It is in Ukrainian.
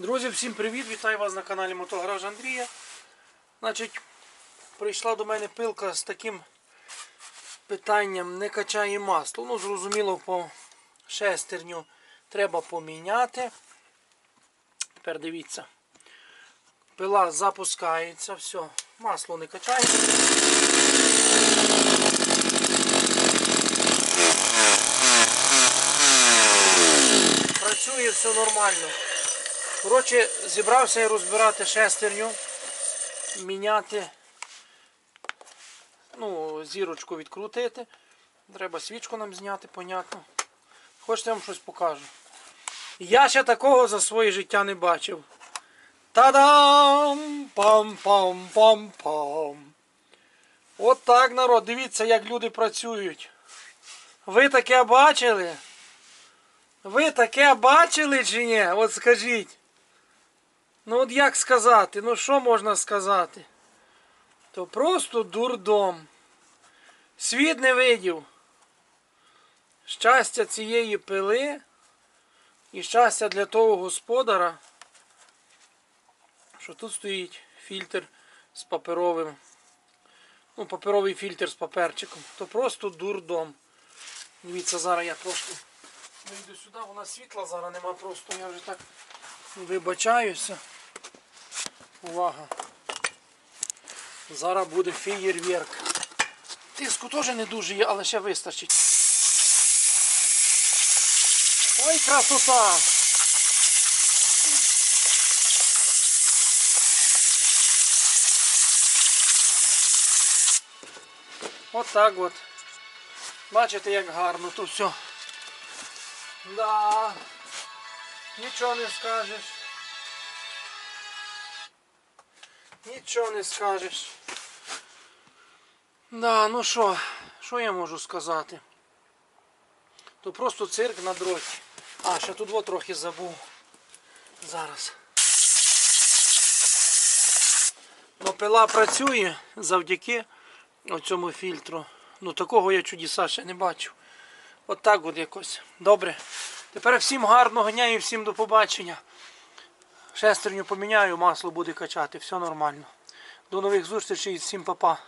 Друзі, всім привіт! Вітаю вас на каналі Мотогараж Андрія. Значить, прийшла до мене пилка з таким питанням не качає масло. Ну, зрозуміло, по шестерню треба поміняти. Тепер дивіться. Пила запускається, все, масло не качає. Працює все нормально. Коротше, зібрався я розбирати шестерню, міняти, ну, зірочку відкрутити. Треба свічку нам зняти, понятно. Хочете я вам щось покажу. Я ще такого за своє життя не бачив. Та-дам! Пам-пам-пам-пам. От так, народ, дивіться, як люди працюють. Ви таке бачили? Ви таке бачили чи ні? От скажіть. Ну от як сказати? Ну що можна сказати? То просто дурдом. Світ не видів. Щастя цієї пили і щастя для того господара, що тут стоїть фільтр з паперовим. Ну, паперовий фільтр з паперчиком. То просто дурдом. Дивіться, зараз я трошки вийду сюди, нас світла зараз нема просто, я вже так вибачаюся. Увага. Зараз буде феєрверк. Тиску теж не дуже є, але ще вистачить. Ой, красота! От так от. Бачите, як гарно то все. Да. Нічого не скажеш. Нічого не скажеш. Да, ну що, що я можу сказати? То просто цирк на дроті. А, ще тут трохи забув. Зараз. Ну, пила працює завдяки цьому фільтру. Ну такого я чудеса ще не бачив. От так от якось. Добре. Тепер всім гарного дня і всім до побачення. Шестерню поміняю, масло буде качати, все нормально. До нових зустрічей, всім па-па.